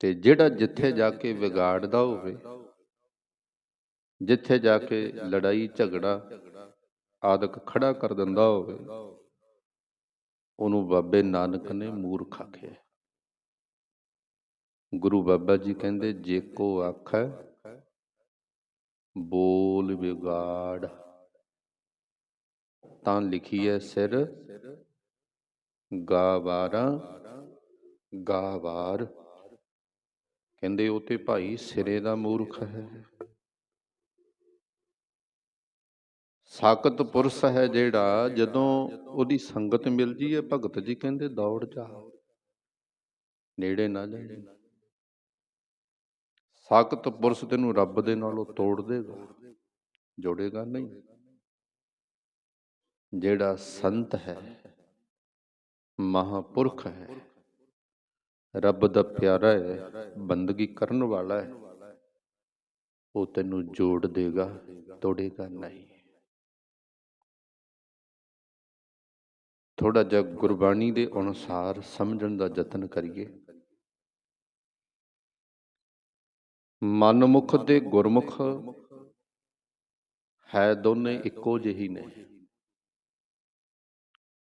ਤੇ ਜਿਹੜਾ ਜਿੱਥੇ ਜਾ ਕੇ ਵਿਗਾੜਦਾ ਹੋਵੇ, ਜਿੱਥੇ ਜਾ ਕੇ ਲੜਾਈ, ਝਗੜਾ ਆਦਿਕ ਖੜਾ ਕਰ ਦਿੰਦਾ ਹੋਵੇ, ਉਹਨੂੰ ਬਾਬੇ ਨਾਨਕ ਨੇ ਮੂਰਖ ਆਖਿਆ। ਗੁਰੂ ਬਾਬਾ ਜੀ ਕਹਿੰਦੇ, ਜੇ ਕੋ ਆਖੈ, ਬੋਲ ਵਿਗਾੜ। ਤਾਂ ਲਿਖੀ ਹੈ, ਸਿਰ ਗਾਵਾਰਾਂ ਗਾਵਾਰ ਕਹਿੰਦੇ ਉਹ ਤੇ ਭਾਈ ਸਿਰੇ ਦਾ ਮੂਰਖ ਹੈ। ਸਾਕਤ ਪੁਰਸ਼ ਹੈ ਜਿਹੜਾ ਜਦੋਂ ਉਹਦੀ ਸੰਗਤ ਮਿਲ ਜੀ ਹੈ ਭਗਤ ਜੀ ਕਹਿੰਦੇ ਦੌੜ ਜਾ। ਨੇੜੇ ਨਾ ਜਾਈਂ। ਸਾਕਤ ਪੁਰਸ਼ ਤੈਨੂੰ ਰੱਬ ਦੇ ਨਾਲੋਂ ਤੋੜ ਦੇਗਾ, ਜੋੜੇਗਾ ਨਹੀਂ। ਜਿਹੜਾ ਸੰਤ ਹੈ, ਮਹਾਪੁਰਖ ਹੈ। ਰੱਬ ਦਾ ਪਿਆਰਾ ਹੈ, ਬੰਦਗੀ ਕਰਨ ਵਾਲਾ ਹੈ। ਉਹ ਤੈਨੂੰ ਜੋੜ ਦੇਗਾ, ਤੋੜੇਗਾ ਨਹੀਂ। ਥੋੜਾ ਜਿਹਾ ਗੁਰਬਾਣੀ ਦੇ ਅਨੁਸਾਰ ਸਮਝਣ ਦਾ ਯਤਨ ਕਰੀਏ। ਮਨਮੁਖ ਤੇ ਗੁਰਮੁਖ ਹੈ ਦੋਨੇ ਇੱਕੋ ਜਿਹੀ ਨੇ।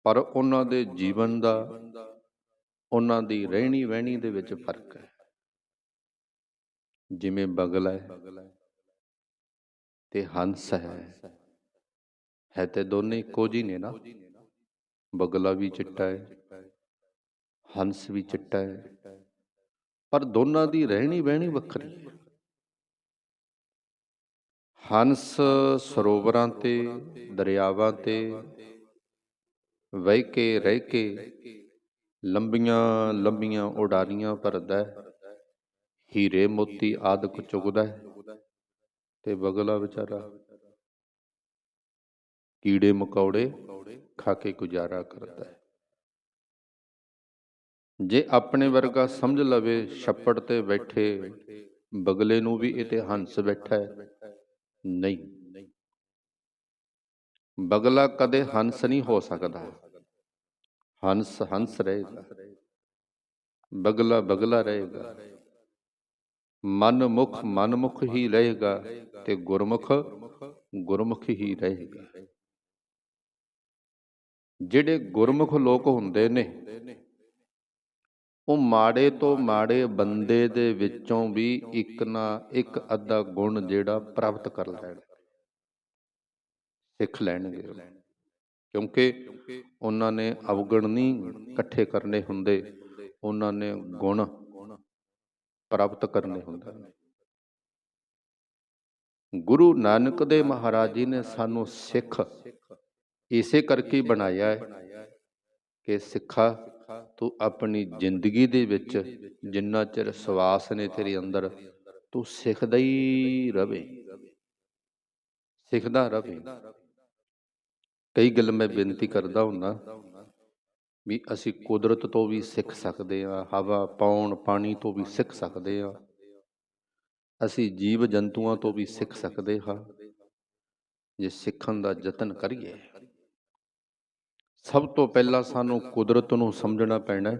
ਪਰ ਉਹਨਾਂ ਦੇ ਜੀਵਨ ਦਾ ਉਹਨਾਂ ਦੀ ਰਹਿਣੀ ਵਹਿਣੀ ਦੇ ਵਿੱਚ ਫ਼ਰਕ ਹੈ। ਜਿਵੇਂ ਬਗਲਾ ਹੈ ਤੇ ਹੰਸ ਹੈ। ਹੈ ਤੇ ਦੋਨੇ ਇੱਕੋ ਜਿਹੇ ਨੇ ਨਾ। ਬਗਲਾ ਵੀ ਚਿੱਟਾ ਹੈ, ਹੰਸ ਵੀ ਚਿੱਟਾ ਹੈ। ਪਰ ਦੋਨਾਂ ਦੀ ਰਹਿਣੀ ਵਹਿਣੀ ਵੱਖਰੀ ਹੈ। ਹੰਸ ਸਰੋਵਰਾਂ ਤੇ, ਦਰਿਆਵਾਂ ਤੇ, ਵਹਿ ਕੇ, ਰਹਿ ਕੇ ਲੰਬੀਆਂ ਲੰਬੀਆਂ ਉਡਾਰੀਆਂ ਭਰਦਾ ਹੀਰੇ ਮੋਤੀ ਆਦਿਕ ਚੁਗਦਾ ਹੈ ਤੇ ਬਗਲਾ ਵਿਚਾਰਾ ਕੀੜੇ ਮਕੌੜੇ ਖਾ ਕੇ ਗੁਜ਼ਾਰਾ ਕਰਦਾ ਹੈ। ਜੇ ਆਪਣੇ ਵਰਗਾ ਸਮਝ ਲਵੇ ਛੱਪੜ ਤੇ ਬੈਠੇ ਬਗਲੇ ਨੂੰ ਵੀ ਇਹ ਤੇ ਹੰਸ ਬੈਠਾ ਹੈ। ਨਹੀਂ। ਬਗਲਾ ਕਦੇ ਹੰਸ ਨਹੀਂ ਹੋ ਸਕਦਾ। ਹੰਸ ਹੰਸ ਰਹੇਗਾ, ਬਗਲਾ ਬਗਲਾ ਰਹੇਗਾ। ਮਨਮੁਖ ਮਨਮੁਖ ਹੀ ਰਹੇਗਾ ਤੇ ਗੁਰਮੁਖ ਗੁਰਮੁਖ ਹੀ ਰਹੇਗਾ। ਜਿਹੜੇ ਗੁਰਮੁਖ ਲੋਕ ਹੁੰਦੇ ਨੇ, ਉਹ ਮਾੜੇ ਤੋਂ ਮਾੜੇ ਬੰਦੇ ਦੇ ਵਿੱਚੋਂ ਵੀ ਇੱਕ ਨਾ ਇੱਕ ਅੱਧਾ ਗੁਣ ਜਿਹੜਾ ਪ੍ਰਾਪਤ ਕਰ ਲੈਣ, ਸਿੱਖ ਲੈਣਗੇ ਕਿਉਂਕਿ ਉਹਨਾਂ ਨੇ ਅਵਗਣ ਨਹੀਂ ਇਕੱਠੇ ਕਰਨੇ ਹੁੰਦੇ, ਉਹਨਾਂ ਨੇ ਗੁਣ ਪ੍ਰਾਪਤ ਕਰਨੇ ਹੁੰਦੇ। ਗੁਰੂ ਨਾਨਕ ਦੇ ਮਹਾਰਾਜ ਜੀ ਨੇ ਸਾਨੂੰ ਸਿੱਖ ਇਸੇ ਕਰਕੇ ਬਣਾਇਆ ਹੈ ਕਿ ਸਿੱਖਾ ਤੂੰ ਆਪਣੀ ਜ਼ਿੰਦਗੀ ਦੇ ਵਿੱਚ ਜਿੰਨਾ ਚਿਰ ਸਵਾਸ ਨੇ ਤੇਰੇ ਅੰਦਰ, ਤੂੰ ਸਿੱਖਦਾ ਹੀ ਰਵੇ ਸਿੱਖਦਾ ਰਵੇ ਕਈ ਗੱਲ ਮੈਂ ਬੇਨਤੀ ਕਰਦਾ ਹੁੰਦਾ ਵੀ ਅਸੀਂ ਕੁਦਰਤ ਤੋਂ ਵੀ ਸਿੱਖ ਸਕਦੇ ਹਾਂ, ਹਵਾ, ਪੌਣ, ਪਾਣੀ ਤੋਂ ਵੀ ਸਿੱਖ ਸਕਦੇ ਹਾਂ। ਅਸੀਂ ਜੀਵ ਜੰਤੂਆਂ ਤੋਂ ਵੀ ਸਿੱਖ ਸਕਦੇ ਹਾਂ। ਜੇ ਸਿੱਖਣ ਦਾ ਯਤਨ ਕਰੀਏ, ਸਭ ਤੋਂ ਪਹਿਲਾਂ ਸਾਨੂੰ ਕੁਦਰਤ ਨੂੰ ਸਮਝਣਾ ਪੈਣਾ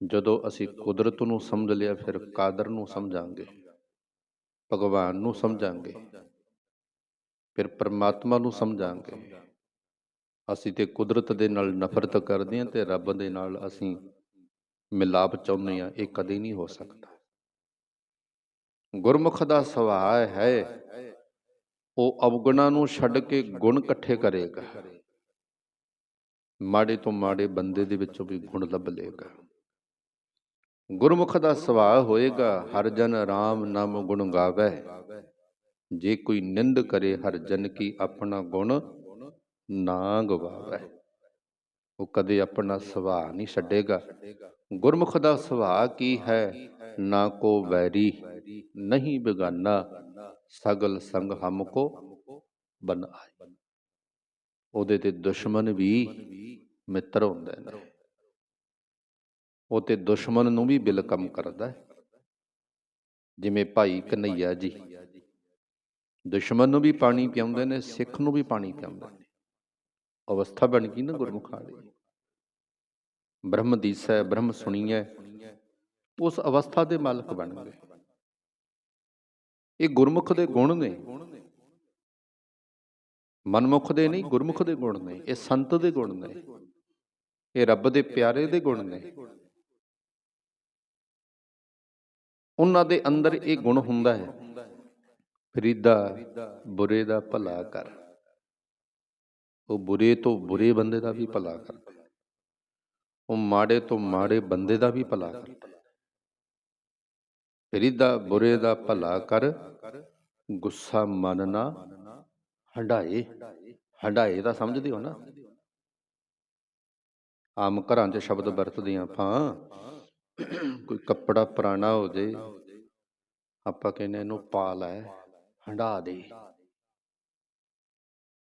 ਜਦੋਂ ਅਸੀਂ ਕੁਦਰਤ ਨੂੰ ਸਮਝ ਲਿਆ, ਫਿਰ ਕਾਦਰ ਨੂੰ ਸਮਝਾਂਗੇ, ਭਗਵਾਨ ਨੂੰ ਸਮਝਾਂਗੇ, ਫਿਰ ਪਰਮਾਤਮਾ ਨੂੰ ਸਮਝਾਂਗੇ। ਅਸੀਂ ਤੇ ਕੁਦਰਤ ਦੇ ਨਾਲ ਨਫ਼ਰਤ ਕਰਦੇ ਹਾਂ ਤੇ ਰੱਬ ਦੇ ਨਾਲ ਅਸੀਂ ਮਿਲਾਪ ਚਾਹੁੰਦੇ ਹਾਂ, ਇਹ ਕਦੇ ਨਹੀਂ ਹੋ ਸਕਦਾ। ਗੁਰਮੁਖ ਦਾ ਸੁਭਾਅ ਹੈ, ਉਹ ਅਵਗੁਣਾਂ ਨੂੰ ਛੱਡ ਕੇ ਗੁਣ ਇਕੱਠੇ ਕਰੇਗਾ। ਮਾੜੇ ਤੋਂ ਮਾੜੇ ਬੰਦੇ ਦੇ ਵਿੱਚੋਂ ਵੀ ਗੁਣ ਲੱਭ ਲਏਗਾ। ਗੁਰਮੁਖ ਦਾ ਸੁਭਾਅ ਹੋਏਗਾ, ਹਰ ਜਨ RAM ਨਾਮ ਗੁਣ ਗਾਵੇ। ਜੇ ਕੋਈ ਨਿੰਦ ਕਰੇ ਹਰ ਜਨ ਕੀ ਆਪਣਾ ਗੁਣ ਨਾ ਗਵਾਵੇ ਉਹ ਕਦੇ ਆਪਣਾ ਸੁਭਾਅ ਨਹੀਂ ਛੱਡੇਗਾ। ਗੁਰਮੁਖ ਦਾ ਸੁਭਾਅ ਕੀ ਹੈ? ਨਾ ਕੋ ਵੈਰੀ, ਨਹੀਂ ਬੇਗਾਨਾ। ਸਗਲ ਸੰਗ ਹਮ ਕੋ ਬਨ ਆਏ। ਉਹਦੇ ਤੇ ਦੁਸ਼ਮਣ ਵੀ ਮਿੱਤਰ ਹੁੰਦੇ ਨੇ। ਉਹ ਤੇ ਦੁਸ਼ਮਣ ਨੂੰ ਵੀ ਬਿਲਕਮ ਕਰਦਾ ਹੈ। ਜਿਵੇਂ ਭਾਈ ਕਨਈਆ ਜੀ। ਦੁਸ਼ਮਣ ਨੂੰ ਵੀ ਪਾਣੀ ਪਿਆਉਂਦੇ ਨੇ, ਸਿੱਖ ਨੂੰ ਵੀ ਪਾਣੀ ਪਿਆਉਂਦੇ ਨੇ। ਅਵਸਥਾ ਬਣ ਗਈ ਨਾ ਗੁਰਮੁਖਾਂ ਦੀ। ਬ੍ਰਹਮ ਦੀਸੈ ਬ੍ਰਹਮ ਸੁਣੀਐ। ਉਸ ਅਵਸਥਾ ਦੇ ਮਾਲਕ ਬਣਨਗੇ ਇਹ ਗੁਰਮੁਖ ਦੇ ਗੁਣ ਨੇ। ਮਨਮੁਖ ਦੇ ਨਹੀਂ ਗੁਰਮੁਖ ਦੇ ਗੁਣ ਨੇ। ਇਹ ਸੰਤ ਦੇ ਗੁਣ ਨੇ। ਇਹ ਰੱਬ ਦੇ ਪਿਆਰੇ ਦੇ ਗੁਣ ਨੇ। ਉਹਨਾਂ ਦੇ ਅੰਦਰ ਇਹ ਗੁਣ ਹੁੰਦਾ ਹੈ। ਫਰੀਦਾ ਬੁਰੇ ਦਾ ਭਲਾ ਕਰ। ਉਹ ਬੁਰੇ ਤੋਂ ਬੁਰੇ ਬੰਦੇ ਦਾ ਵੀ ਭਲਾ ਕਰਦਾ। ਉਹ ਮਾੜੇ ਤੋਂ ਮਾੜੇ ਬੰਦੇ ਦਾ ਵੀ ਭਲਾ ਕਰਦਾ। ਫਰੀਦਾ ਬੁਰੇ ਦਾ ਭਲਾ ਕਰ ਗੁੱਸਾ ਮਨ ਨਾ ਹੰਡਾਏ ਹੰਡਾਏ ਤਾਂ ਸਮਝਦੇ ਹੋ ਨਾ? ਆਮ ਘਰਾਂ 'ਚ ਸ਼ਬਦ ਵਰਤਦੇ ਆਪਾਂ। ਕੋਈ ਕੱਪੜਾ ਪੁਰਾਣਾ ਹੋ ਜੇ ਆਪਾਂ ਕਹਿੰਦੇ ਇਹਨੂੰ ਪਾ ਲੈ ਹੰਡਾ ਦੇ।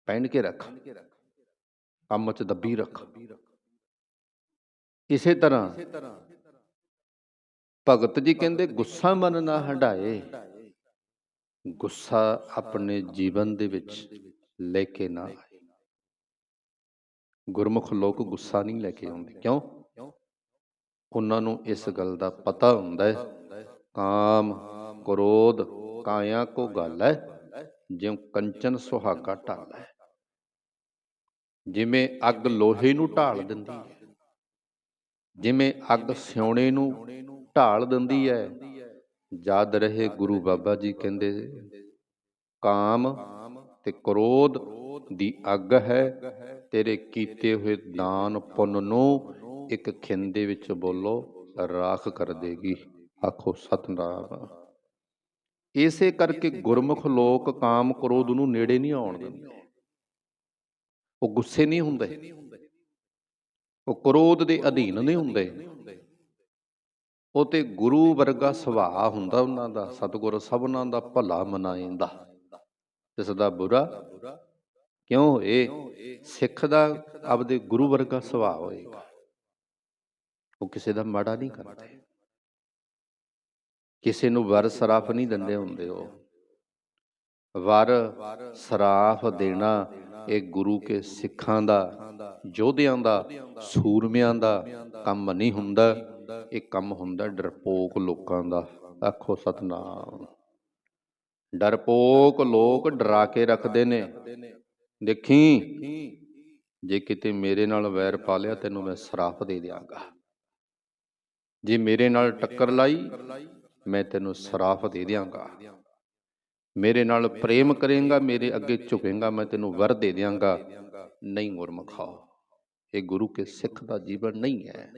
ਪਹਿਨ ਕੇ ਰੱਖ। ਕੰਮ 'ਚ ਦੱਬੀ ਰੱਖ। ਇਸੇ ਤਰ੍ਹਾਂ ਭਗਤ ਜੀ ਕਹਿੰਦੇ, ਗੁੱਸਾ ਮਨ ਨਾ ਹੰਡਾਏ ਗੁੱਸਾ ਆਪਣੇ ਜੀਵਨ ਦੇ ਵਿੱਚ ਲੈ ਕੇ ਨਾ ਆਏ। ਗੁਰਮੁਖ ਲੋਕ ਗੁੱਸਾ ਨਹੀਂ ਲੈ ਕੇ ਆਉਂਦੇ। ਕਿਉਂ? ਉਹਨਾਂ ਨੂੰ ਇਸ ਗੱਲ ਦਾ ਪਤਾ ਹੁੰਦਾ ਹੈ। ਕਾਮ ਕ੍ਰੋਧ ਕਾਇਆ ਕੋ ਗੱਲ ਹੈ। ਜਿਉ ਕੰਚਨ ਸੁਹਾਗਾ ਢਾਲ ਹੈ। ਜਿਵੇਂ ਅੱਗ ਲੋਹੇ ਨੂੰ ਢਾਲ ਦਿੰਦੀ ਹੈ, ਜਿਵੇਂ ਅੱਗ ਸਿਉਣੇ ਨੂੰ ਢਾਲ ਦਿੰਦੀ ਹੈ, ਯਾਦ ਰਹੇ ਗੁਰੂ ਬਾਬਾ ਜੀ ਕਹਿੰਦੇ, ਕਾਮ ਤੇ ਕ੍ਰੋਧ ਦੀ ਅੱਗ ਹੈ, ਤੇਰੇ ਕੀਤੇ ਹੋਏ ਦਾਨ ਪੁੰਨ ਨੂੰ ਇੱਕ ਖਿੰਦੇ ਵਿੱਚ ਬੋਲੋ, ਰਾਖ ਕਰ ਦੇਗੀ। ਆਖੋ, ਸਤਨਾਮ। ਇਸੇ ਕਰਕੇ ਗੁਰਮੁਖ ਲੋਕ ਕਾਮ ਕ੍ਰੋਧ ਨੂੰ ਨੇੜੇ ਨਹੀਂ ਆਉਣ ਦਿੰਦੇ। ਉਹ ਗੁੱਸੇ ਨਹੀਂ ਹੁੰਦੇ। ਉਹ ਕ੍ਰੋਧ ਦੇ ਅਧੀਨ ਨਹੀਂ ਹੁੰਦੇ। ਉਹ ਤੇ ਗੁਰੂ ਵਰਗਾ ਸੁਭਾਅ ਹੁੰਦਾ ਉਹਨਾਂ ਦਾ ਸਤਿਗੁਰ ਸਭਨਾਂ ਦਾ ਭਲਾ ਮਨਾਇੰਦਾ ਇਸ ਦਾ ਬੁਰਾ? ਕਿਉਂ ਹੋਏ? ਸਿੱਖ ਦਾ ਆਪਦੇ ਗੁਰੂ ਵਰਗਾ ਸੁਭਾਅ ਹੋਏਗਾ ਉਹ ਕਿਸੇ ਦਾ ਮਾੜਾ ਨਹੀਂ ਕਰਦੇ। ਕਿਸੇ ਨੂੰ ਵਰ ਸਰਾਫ ਨਹੀਂ ਦਿੰਦੇ ਹੁੰਦੇ ਉਹ। ਵਰ ਸਰਾਫ ਦੇਣਾ। ਇਹ ਗੁਰੂ ਕੇ ਸਿੱਖਾਂ ਦਾ ਯੋਧਿਆਂ ਦਾ, ਸੂਰਮਿਆਂ ਦਾ ਕੰਮ ਨਹੀਂ ਹੁੰਦਾ। ਇਹ ਕੰਮ ਹੁੰਦਾ ਡਰਪੋਕ ਲੋਕਾਂ ਦਾ। ਆਖੋ ਸਤਨਾਮ। ਡਰਪੋਕ ਲੋਕ ਡਰਾ ਕੇ ਰੱਖਦੇ ਨੇ। ਦੇਖੀ, ਜੇ ਕਿਤੇ ਮੇਰੇ ਨਾਲ ਵੈਰ ਪਾ ਲਿਆ ਤੈਨੂੰ ਮੈਂ ਸਰਾਪ ਦੇ ਦਿਆਂਗਾ। ਜੇ ਮੇਰੇ ਨਾਲ ਟੱਕਰ ਲਾਈ, ਮੈਂ ਤੈਨੂੰ ਸਰਾਪ ਦੇ ਦਿਆਂਗਾ। ਮੇਰੇ ਨਾਲ ਪ੍ਰੇਮ ਕਰੇਗਾ, ਮੇਰੇ ਅੱਗੇ ਝੁਕੇਗਾ, ਮੈਂ ਤੈਨੂੰ ਵਰ ਦੇ ਦਿਆਂਗਾ। ਨਹੀਂ ਗੁਰਮਖਾ, ਇਹ ਗੁਰੂ ਕੇ ਸਿੱਖ ਦਾ ਜੀਵਨ ਨਹੀਂ ਹੈ।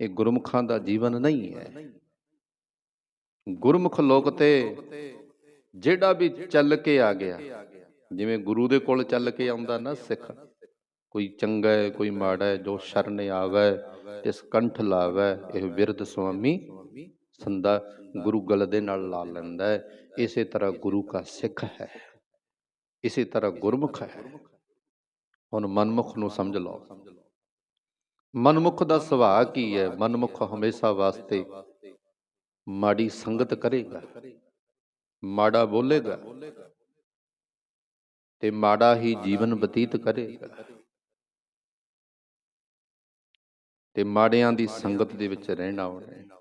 ਇਹ ਗੁਰਮੁਖਾਂ ਦਾ ਜੀਵਨ ਨਹੀਂ ਹੈ। ਗੁਰਮੁਖ ਲੋਕ ਤੇ ਜਿਹੜਾ ਵੀ ਚੱਲ ਕੇ ਆ ਗਿਆ, ਜਿਵੇਂ ਗੁਰੂ ਦੇ ਕੋਲ ਚੱਲ ਕੇ ਆਉਂਦਾ ਨਾ ਸਿੱਖ, ਕੋਈ ਚੰਗਾ ਹੈ, ਕੋਈ ਮਾੜਾ ਹੈ, ਜੋ ਸ਼ਰਨ ਆਵੇ ਇਸ ਕੰਠ ਲਾਵੇ, ਇਹ ਵਿਰਧ ਸੁਆਮੀ ਸੰਦਾ ਗੁਰੂ ਗਲ ਦੇ ਨਾਲ ਲਾ ਲੈਂਦਾ ਹੈ। ਇਸੇ ਤਰ੍ਹਾਂ ਗੁਰੂ ਦਾ ਸਿੱਖ ਹੈ, ਇਸੇ ਤਰ੍ਹਾਂ ਗੁਰਮੁਖ ਹੈ। ਹੁਣ ਮਨਮੁਖ ਨੂੰ ਸਮਝ ਲਓ। ਮਨਮੁਖ ਦਾ ਸੁਭਾਅ ਕੀ ਹੈ? ਮਨਮੁਖ ਹਮੇਸ਼ਾ ਵਾਸਤੇ ਮਾੜੀ ਸੰਗਤ ਕਰੇਗਾ, ਮਾੜਾ ਬੋਲੇਗਾ ਤੇ ਮਾੜਾ ਹੀ ਜੀਵਨ ਬਤੀਤ ਕਰੇਗਾ। ਤੇ ਮਾੜਿਆਂ ਦੀ ਸੰਗਤ ਦੇ ਵਿੱਚ ਰਹਿਣਾ ਉਹਨੇ।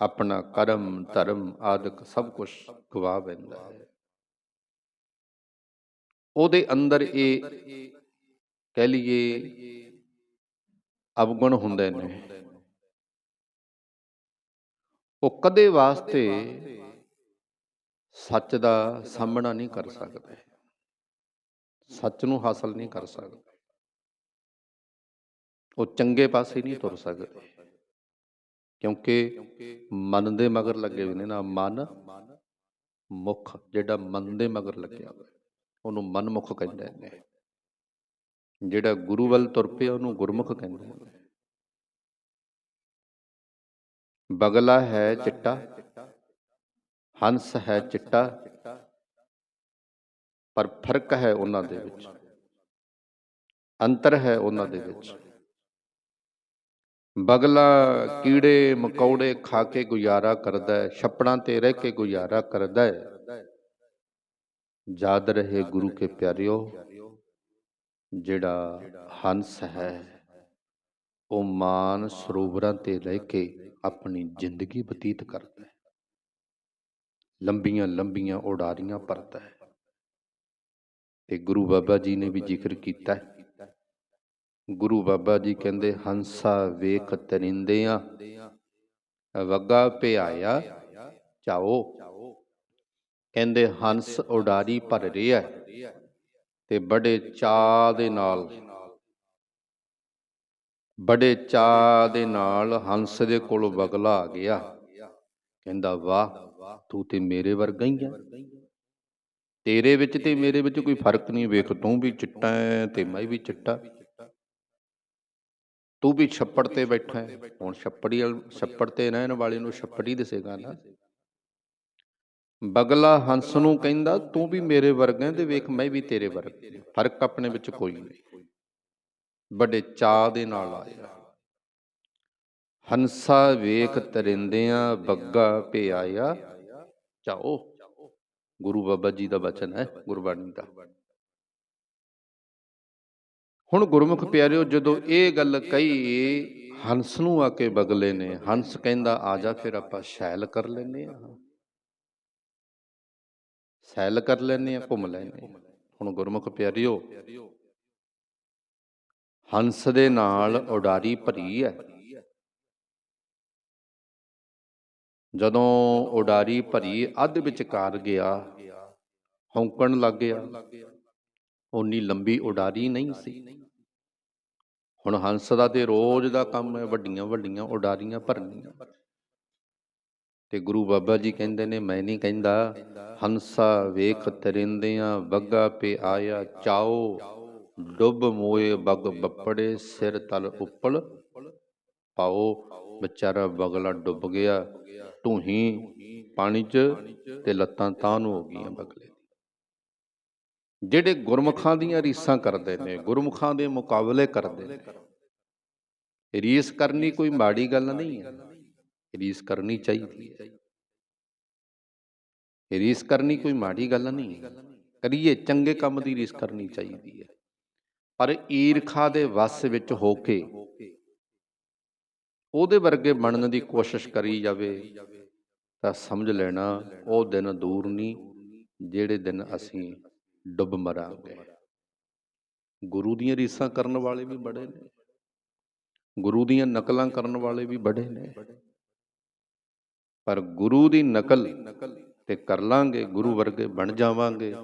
ਆਪਣਾ ਕਰਮ, ਧਰਮ ਆਦਿਕ ਸਭ ਕੁਝ ਗਵਾ ਬੈਂਦਾ ਹੈ। ਉਹਦੇ ਅੰਦਰ ਇਹ ਕਹਿ ਲਈਏ ਅਵਗੁਣ ਹੁੰਦੇ ਨੇ। ਉਹ ਕਦੇ ਵਾਸਤੇ ਸੱਚ ਦਾ ਸਾਹਮਣਾ ਨਹੀਂ ਕਰ ਸਕਦਾ। ਸੱਚ ਨੂੰ ਹਾਸਲ ਨਹੀਂ ਕਰ ਸਕਦਾ। ਉਹ ਚੰਗੇ ਪਾਸੇ ਨਹੀਂ ਤੁਰ ਸਕਦੇ। ਕਿਉਂਕਿ ਮਨ ਦੇ ਮਗਰ ਲੱਗੇ ਹੋਏ ਨੇ ਨਾ ਮਨ, ਮੁਖ, ਜਿਹੜਾ ਮਨ ਦੇ ਮਗਰ ਲੱਗਿਆ ਹੋਇਆ, ਉਹਨੂੰ ਮਨਮੁਖ ਕਹਿੰਦੇ ਨੇ ਜਿਹੜਾ ਗੁਰੂ ਵੱਲ ਤੁਰ ਪਿਆ, ਉਹਨੂੰ ਗੁਰਮੁਖ ਕਹਿੰਦੇ ਨੇ ਬਗਲਾ ਹੈ ਚਿੱਟਾ, ਹੰਸ ਹੈ ਚਿੱਟਾ, ਪਰ ਫ਼ਰਕ ਹੈ ਉਹਨਾਂ ਦੇ ਵਿੱਚ। ਅੰਤਰ ਹੈ ਉਹਨਾਂ ਦੇ ਵਿੱਚ। ਬਗਲਾ ਕੀੜੇ ਮਕੌੜੇ ਖਾ ਕੇ ਗੁਜ਼ਾਰਾ ਕਰਦਾ ਹੈ, ਛੱਪੜਾਂ ਤੇ ਰਹਿ ਕੇ ਗੁਜ਼ਾਰਾ ਕਰਦਾ ਹੈ। ਯਾਦ ਰਹੇ ਗੁਰੂ ਕੇ ਪਿਆਰਿਓ, ਜਿਹੜਾ ਹੰਸ ਹੈ, ਉਹ ਮਾਨ ਸਰੋਵਰਾਂ ਤੇ ਰਹਿ ਕੇ ਆਪਣੀ ਜ਼ਿੰਦਗੀ ਬਤੀਤ ਕਰਦਾ ਹੈ। ਲੰਬੀਆਂ ਲੰਬੀਆਂ ਉਡਾਰੀਆਂ ਭਰਦਾ ਹੈ। ਤੇ ਗੁਰੂ ਬਾਬਾ ਜੀ ਨੇ ਵੀ ਜ਼ਿਕਰ ਕੀਤਾ ਹੈ ਗੁਰੂ ਬਾਬਾ ਜੀ ਕਹਿੰਦੇ, ਹੰਸਾ ਵੇਖ ਤਰਿੰਦਿਆਂ, ਵਗਾ ਪਿਆਇਆ ਚਾਓ। ਕਹਿੰਦੇ, ਹੰਸ ਉਡਾਰੀ ਭਰ ਰਿਹਾ ਤੇ ਬੜੇ ਚਾਅ ਦੇ ਨਾਲ, ਬੜੇ ਚਾਅ ਦੇ ਨਾਲ ਹੰਸ ਦੇ ਕੋਲ ਬਗਲਾ ਆ ਗਿਆ। ਕਹਿੰਦਾ, ਵਾਹ, ਤੂੰ ਤੇ ਮੇਰੇ ਵਰਗਾ ਹੀ ਆ। ਤੇਰੇ ਵਿੱਚ ਤੇ ਮੇਰੇ ਵਿੱਚ ਕੋਈ ਫ਼ਰਕ ਨਹੀਂ, ਵੇਖ, ਤੂੰ ਵੀ ਚਿੱਟਾ ਤੇ ਮੈਂ ਵੀ ਚਿੱਟਾ। ਤੂੰ ਵੀ ਛੱਪੜ ਤੇ ਬੈਠਾ ਹੈ। ਹੁਣ ਛੱਪੜੀ ਛੱਪੜ ਤੇ ਰਹਿਣ ਵਾਲੇ ਨੂੰ ਛੱਪੜੀ ਦਿਸੇਗਾ ਨਾ। ਬਗਲਾ ਹੰਸ ਨੂੰ ਕਹਿੰਦਾ, ਤੂੰ ਵੀ ਮੇਰੇ ਵਰਗਾ ਹੈ ਤੇ ਵੇਖ, ਮੈਂ ਵੀ ਤੇਰੇ ਵਰਗਾ। ਫ਼ਰਕ ਆਪਣੇ ਵਿੱਚ ਕੋਈ ਨਹੀਂ। ਬੜੇ ਚਾਅ ਦੇ ਨਾਲ ਆਇਆ। ਹੰਸਾ ਵੇਖ ਤਰਿੰਦਿਆਂ ਬੱਗਾ ਪਿਆਇਆ ਚਾਓ ਗੁਰੂ ਬਾਬਾ ਜੀ ਦਾ ਬਚਨ ਹੈ, ਗੁਰਬਾਣੀ ਦਾ। ਹੁਣ ਗੁਰਮੁਖ ਪਿਆਰਿਓ, ਜਦੋਂ ਇਹ ਗੱਲ ਕਹੀ, ਹੰਸ ਨੂੰ ਆ ਕੇ ਬਗਲੇ ਨੇ, ਹੰਸ ਕਹਿੰਦਾ, ਆ ਜਾ ਫਿਰ ਆਪਾਂ ਸ਼ੈਲ ਕਰ ਲੈਨੇ ਆ ਸੈਲ ਕਰ ਲੈਨੇ ਆ ਘੁੰਮ ਲੈਨੇ ਹੁਣ ਗੁਰਮੁਖ ਪਿਆਰਿਓ, ਹੰਸ ਦੇ ਨਾਲ ਉਡਾਰੀ ਭਰੀ ਹੈ। ਜਦੋਂ ਉਡਾਰੀ ਭਰੀ, ਅੱਧ ਵਿਚਕਾਰ ਗਿਆ, ਹੌਂਕਣ ਲੱਗ ਗਿਆ। ਓਨੀ ਲੰਬੀ ਉਡਾਰੀ ਨਹੀਂ ਸੀ। ਹੁਣ ਹੰਸ ਦਾ ਤੇ ਰੋਜ਼ ਦਾ ਕੰਮ ਹੈ, ਵੱਡੀਆਂ ਵੱਡੀਆਂ ਉਡਾਰੀਆਂ ਭਰਨੀਆਂ। ਤੇ ਗੁਰੂ ਬਾਬਾ ਜੀ ਕਹਿੰਦੇ ਨੇ, ਮੈਂ ਨਹੀਂ ਕਹਿੰਦਾ, ਹੰਸਾ ਵੇਖ ਤਰਿੰਦਿਆਂ, ਬੱਗਾ ਪੇ ਆਇਆ, ਚਾਓ, ਡੁੱਬ ਮੋਏ ਬਗ ਬੱਪੜੇ, ਸਿਰ ਤਲ ਉੱਪਲ। ਪਾਓ, ਵਿਚਾਰਾ ਬਗਲਾ ਡੁੱਬ ਗਿਆ ਢੂਹੀ ਪਾਣੀ 'ਚ ਤੇ ਲੱਤਾਂ ਤਾਂ ਨੂੰ ਹੋ ਗਈਆਂ ਬਗਲੇ। ਜਿਹੜੇ ਗੁਰਮੁਖਾਂ ਦੀਆਂ ਰੀਸਾਂ ਕਰਦੇ ਨੇ, ਗੁਰਮੁਖਾਂ ਦੇ ਮੁਕਾਬਲੇ ਕਰਦੇ ਨੇ। ਰੀਸ ਕਰਨੀ ਕੋਈ ਮਾੜੀ ਗੱਲ ਨਹੀਂ ਹੈ। ਰੀਸ ਕਰਨੀ ਚਾਹੀਦੀ ਹੈ। ਰੀਸ ਕਰਨੀ ਕੋਈ ਮਾੜੀ ਗੱਲ ਨਹੀਂ ਹੈ। ਕਰੀਏ ਚੰਗੇ ਕੰਮ ਦੀ ਰੀਸ ਕਰਨੀ ਚਾਹੀਦੀ ਹੈ। ਪਰ ਈਰਖਾ ਦੇ ਵਸ ਵਿੱਚ ਹੋ ਕੇ ਉਹਦੇ ਵਰਗੇ ਬਣਨ ਦੀ ਕੋਸ਼ਿਸ਼ ਕਰੀ ਜਾਵੇ ਤਾਂ ਸਮਝ ਲੈਣਾ ਉਹ ਦਿਨ ਦੂਰ ਨਹੀਂ, ਜਿਹੜੇ ਦਿਨ ਅਸੀਂ ਡੁੱਬ ਮਰਾਂਗੇ ਗੁਰੂ ਦੀਆਂ ਰੀਸਾਂ ਕਰਨ ਵਾਲੇ ਵੀ ਬੜੇ ਨੇ। ਗੁਰੂ ਦੀਆਂ ਨਕਲਾਂ ਕਰਨ ਵਾਲੇ ਵੀ ਬੜੇ ਨੇ। ਪਰ ਗੁਰੂ ਦੀ ਨਕਲ ਤੇ ਕਰ ਲਾਂਗੇ ਗੁਰੂ ਵਰਗੇ ਬਣ ਜਾਵਾਂਗੇ।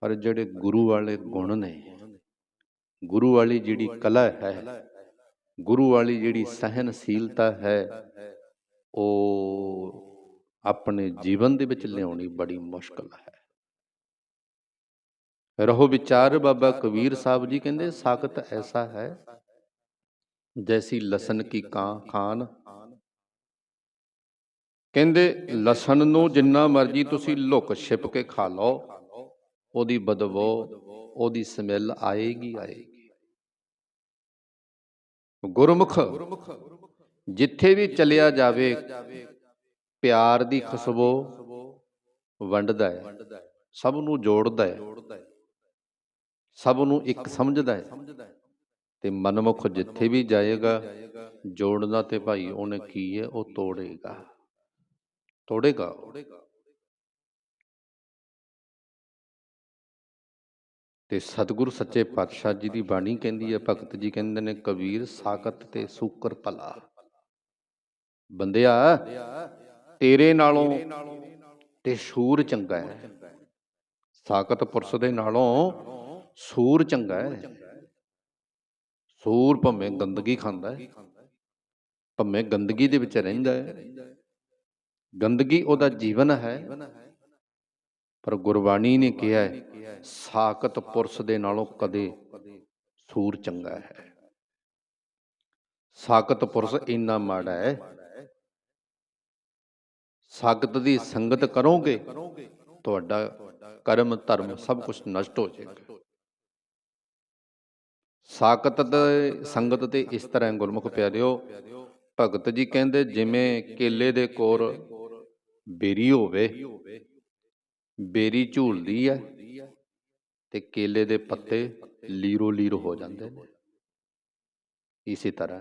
ਪਰ ਜਿਹੜੇ ਗੁਰੂ ਵਾਲੇ ਗੁਣ ਨੇ ਗੁਰੂ ਵਾਲੀ ਜਿਹੜੀ ਕਲਾ ਹੈ ਗੁਰੂ ਵਾਲੀ ਜਿਹੜੀ ਸਹਿਨਸ਼ੀਲਤਾ ਹੈ ਉਹ ਆਪਣੇ ਜੀਵਨ ਦੇ ਵਿੱਚ ਲਿਆਉਣੀ ਬੜੀ ਮੁਸ਼ਕਲ ਹੈ। ਰਹੋ ਵਿਚਾਰ ਬਾਬਾ ਕਬੀਰ ਸਾਹਿਬ ਜੀ ਕਹਿੰਦੇ, ਸਾਖਤ ਐਸਾ ਹੈ ਜੈਸੀ ਲਸਨ ਕੀ ਕਾਂ, ਖਾਨ। ਕਹਿੰਦੇ, ਲਸਣ ਨੂੰ ਜਿੰਨਾ ਮਰਜ਼ੀ ਤੁਸੀਂ ਲੁਕ ਛਿਪ ਕੇ ਖਾ ਲਓ, ਉਹਦੀ ਬਦਬੂ ਉਹਦੀ ਸਮੈਲ ਆਏਗੀ ਆਏਗੀ। ਗੁਰਮੁਖ, ਜਿੱਥੇ ਵੀ ਚਲਿਆ ਜਾਵੇ, ਪਿਆਰ ਦੀ ਖੁਸ਼ਬੂ ਵੰਡਦਾ ਹੈ, ਸਭ ਨੂੰ ਜੋੜਦਾ ਹੈ। ਸਭ ਨੂੰ ਇੱਕ ਸਮਝਦਾ ਹੈ। ਤੇ ਮਨਮੁਖ ਜਿੱਥੇ ਵੀ ਜਾਏਗਾ ਜੋੜਨਾ ਤੇ ਭਾਈ ਉਹਨੇ ਕੀ ਹੈ ਉਹ ਤੋੜੇਗਾ। ਤੋੜੇਗਾ। ਤੇ ਸਤਿਗੁਰੂ ਸੱਚੇ ਪਾਤਸ਼ਾਹ ਜੀ ਦੀ ਬਾਣੀ ਕਹਿੰਦੀ ਹੈ ਭਗਤ ਜੀ ਕਹਿੰਦੇ ਨੇ ਕਬੀਰ ਸਾਖਤ ਤੇ ਸੂਕਰ ਭਲਾ। ਬੰਦਿਆ ਤੇਰੇ ਨਾਲੋਂ ਤੇ ਸੂਰ ਚੰਗਾ ਹੈ। ਸਾਖਤ ਪੁਰਸ਼ ਦੇ ਨਾਲੋਂ ਸੂਰ ਚੰਗਾ ਹੈ। ਸੂਰ ਭਵੇਂ ਗੰਦਗੀ ਖਾਂਦਾ ਹੈ। ਭਵੇਂ ਗੰਦਗੀ ਦੇ ਵਿੱਚ ਰਹਿੰਦਾ ਹੈ। ਗੰਦਗੀ ਉਹਦਾ ਜੀਵਨ ਹੈ। ਪਰ ਗੁਰਬਾਣੀ ਨੇ ਕਿਹਾ ਹੈ, ਸਾਖਤ ਪੁਰਸ਼ ਦੇ ਨਾਲੋਂ ਕਦੇ ਸੂਰ ਚੰਗਾ ਹੈ। ਸਾਖਤ ਪੁਰਸ਼ ਇੰਨਾ ਮਾੜਾ ਹੈ। ਸਾਖਤ ਦੀ ਸੰਗਤ ਕਰੋਗੇ, ਤੁਹਾਡਾ ਕਰਮ ਧਰਮ ਸਭ ਕੁਝ ਨਸ਼ਟ ਹੋ ਜਾਏਗਾ। ਸਾਕਤ ਦੇ ਸੰਗਤ ਤੇ ਇਸ ਤਰ੍ਹਾਂ ਗੁਰਮੁਖ ਪਿਆਰਿਓ, ਭਗਤ ਜੀ ਕਹਿੰਦੇ ਜਿਵੇਂ ਕੇਲੇ ਦੇ ਕੋਰ ਬੇਰੀ ਹੋਵੇ, ਬੇਰੀ ਝੂਲਦੀ ਹੈ ਤੇ ਕੇਲੇ ਦੇ ਪੱਤੇ ਲੀਰੋ ਲੀਰ ਹੋ ਜਾਂਦੇ ਨੇ। ਇਸੇ ਤਰ੍ਹਾਂ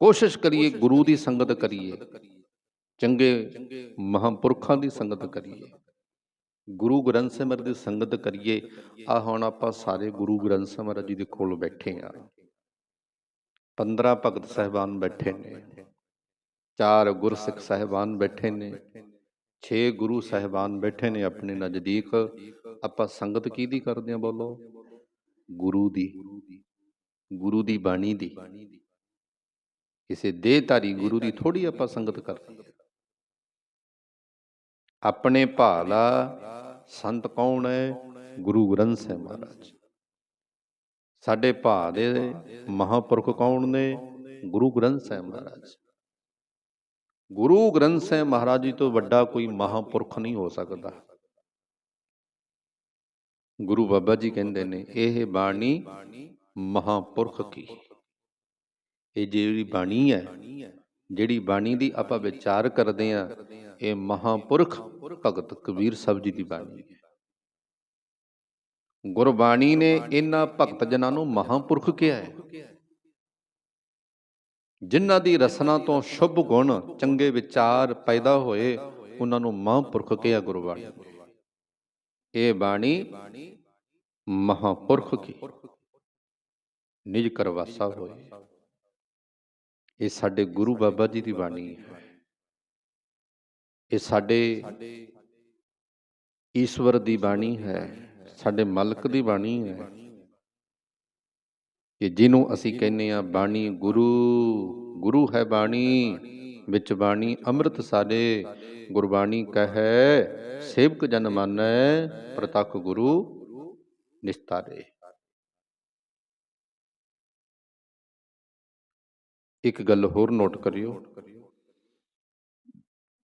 ਕੋਸ਼ਿਸ਼ ਕਰੀਏ, ਗੁਰੂ ਦੀ ਸੰਗਤ ਕਰੀਏ, ਚੰਗੇ ਮਹਾਂਪੁਰਖਾਂ ਦੀ ਸੰਗਤ ਕਰੀਏ। ਗੁਰੂ ਗ੍ਰੰਥ ਸਾਹਿਬ ਦੀ ਸੰਗਤ ਕਰੀਏ। ਆ ਹੁਣ ਆਪਾਂ ਸਾਰੇ ਗੁਰੂ ਗ੍ਰੰਥ ਸਾਹਿਬ ਜੀ ਦੇ ਕੋਲ ਬੈਠੇ ਆ 15 ਭਗਤ ਸਾਹਿਬਾਨ ਬੈਠੇ ਨੇ। ਚਾਰ ਗੁਰਸਿੱਖ ਸਾਹਿਬਾਨ ਬੈਠੇ ਨੇ। ਛੇ ਗੁਰੂ ਸਾਹਿਬਾਨ ਬੈਠੇ ਨੇ ਆਪਣੇ ਨਜ਼ਦੀਕ। ਆਪਾਂ ਸੰਗਤ ਕਿਹਦੀ ਕਰਦੇ ਆ ਬੋਲੋ? ਗੁਰੂ ਦੀ। ਗੁਰੂ ਦੀ ਬਾਣੀ ਦੀ। ਕਿਸੇ ਦੇਹਧਾਰੀ ਗੁਰੂ ਦੀ ਥੋੜੀ ਆਪਾਂ ਸੰਗਤ ਕਰਦੇ ਹਾਂ। ਆਪਣੇ ਭਾਲਾ ਸੰਤ ਕੌਣ ਹੈ? ਗੁਰੂ ਗ੍ਰੰਥ ਸਾਹਿਬ ਮਹਾਰਾਜ। ਸਾਡੇ ਭਾ ਦੇ ਮਹਾਪੁਰਖ ਕੌਣ ਨੇ? ਗੁਰੂ ਗ੍ਰੰਥ ਸਾਹਿਬ ਮਹਾਰਾਜ। ਗੁਰੂ ਗ੍ਰੰਥ ਸਾਹਿਬ ਮਹਾਰਾਜ ਜੀ ਤੋਂ ਵੱਡਾ ਕੋਈ ਮਹਾਪੁਰਖ ਨਹੀਂ ਹੋ ਸਕਦਾ। ਗੁਰੂ ਬਾਬਾ ਜੀ ਕਹਿੰਦੇ ਨੇ, ਇਹ ਬਾਣੀ ਮਹਾਪੁਰਖ ਕੀ? ਇਹ ਜਿਹੜੀ ਬਾਣੀ ਹੈ ਜਿਹੜੀ ਬਾਣੀ ਦੀ ਆਪਾਂ ਵਿਚਾਰ ਕਰਦੇ ਆ ਇਹ ਮਹਾਪੁਰਖ ਭਗਤ ਕਬੀਰ ਸਾਹਿਬ ਜੀ ਦੀ ਬਾਣੀ ਹੈ। ਗੁਰਬਾਣੀ ਨੇ ਇਹਨਾਂ ਭਗਤ ਜਨਾਂ ਨੂੰ ਮਹਾਪੁਰਖ ਕਿਹਾ ਹੈ। ਜਿਨ੍ਹਾਂ ਦੀ ਰਸਨਾ ਤੋਂ ਸ਼ੁਭ ਗੁਣ ਚੰਗੇ ਵਿਚਾਰ ਪੈਦਾ ਹੋਏ, ਉਹਨਾਂ ਨੂੰ ਮਹਾਪੁਰਖ ਕਿਹਾ ਗੁਰਬਾਣੀ। ਇਹ ਬਾਣੀ ਮਹਾਪੁਰਖ ਕੀ? ਨਿਜ ਕਰਵਾਸਾ ਹੋਏ। ਇਹ ਸਾਡੇ ਗੁਰੂ ਬਾਬਾ ਜੀ ਦੀ ਬਾਣੀ ਹੈ। ਇਹ ਸਾਡੇ ਈਸ਼ਵਰ ਦੀ ਬਾਣੀ ਹੈ। ਸਾਡੇ ਮਲਕ ਦੀ ਬਾਣੀ ਹੈ। ਕਿ ਜਿਹਨੂੰ ਅਸੀਂ ਕਹਿੰਦੇ ਆ ਬਾਣੀ ਗੁਰੂ ਗੁਰੂ ਹੈ ਬਾਣੀ ਵਿੱਚ ਬਾਣੀ ਅੰਮ੍ਰਿਤ ਸਾਡੇ ਗੁਰਬਾਣੀ ਕਹੈ ਸੇਵਕ ਜਨ ਮਾਨੈ ਪ੍ਰਤੱਖ ਗੁਰੂ ਨਿਸਤਾਰੇ। ਇੱਕ ਗੱਲ ਹੋਰ ਨੋਟ ਕਰਿਓ।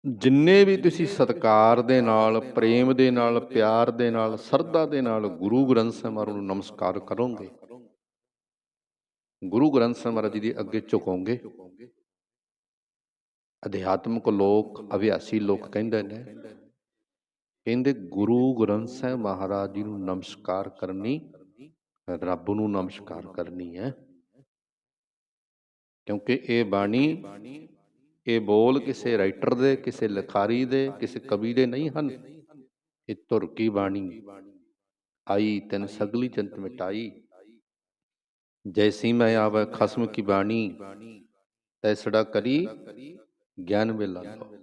ਜਿੰਨੇ ਵੀ ਤੁਸੀਂ ਸਤਕਾਰ ਦੇ ਨਾਲ, ਪ੍ਰੇਮ ਦੇ ਨਾਲ, ਪਿਆਰ ਦੇ ਨਾਲ ਸਰਦਾ ਦੇ ਨਾਲ ਗੁਰੂ ਗ੍ਰੰਥ ਸਾਹਿਬ ਮਹਾਰਾਜ ਨੂੰ ਨਮਸਕਾਰ ਕਰੋਗੇ, ਗੁਰੂ ਗ੍ਰੰਥ ਸਾਹਿਬ ਮਹਾਰਾਜ ਜੀ ਦੇ ਅੱਗੇ ਝੁਕੋਗੇ। ਅਧਿਆਤਮਕ ਲੋਕ, ਅਭਿਆਸੀ ਲੋਕ ਕਹਿੰਦੇ ਨੇ, ਕਹਿੰਦੇ ਗੁਰੂ ਗ੍ਰੰਥ ਸਾਹਿਬ ਮਹਾਰਾਜ ਜੀ ਨੂੰ ਨਮਸਕਾਰ ਕਰਨੀ, ਰੱਬ ਨੂੰ ਨਮਸਕਾਰ ਕਰਨੀ ਹੈ। ਕਿਉਂਕਿ ਇਹ ਬਾਣੀ, ਇਹ ਬੋਲ ਕਿਸੇ ਰਾਈਟਰ ਦੇ, ਕਿਸੇ ਲਿਖਾਰੀ ਦੇ, ਕਿਸੇ ਕਵੀ ਦੇ ਨਹੀਂ ਹਨ। ਇਹ ਧੁਰ ਕੀ ਬਾਣੀ। ਆਈ ਤਨ ਸਗਲੀ ਚੰਤ ਮਿਟਾਈ। ਜੈਸੀ ਮੈਂ ਆਵੇ ਖਸਮ ਕੀ ਬਾਣੀ। ਤੈਸੜਾ ਕਰੀ, ਗਿਆਨ ਵੇ ਲਾਲੋ।